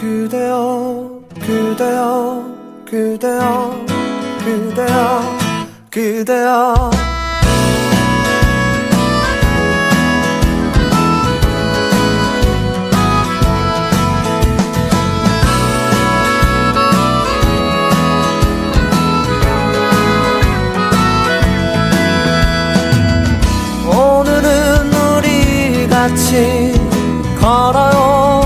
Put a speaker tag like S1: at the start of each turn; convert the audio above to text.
S1: 그대여 그대여 그대여 그대여 그대여. 오늘은 우리 같이 걸어요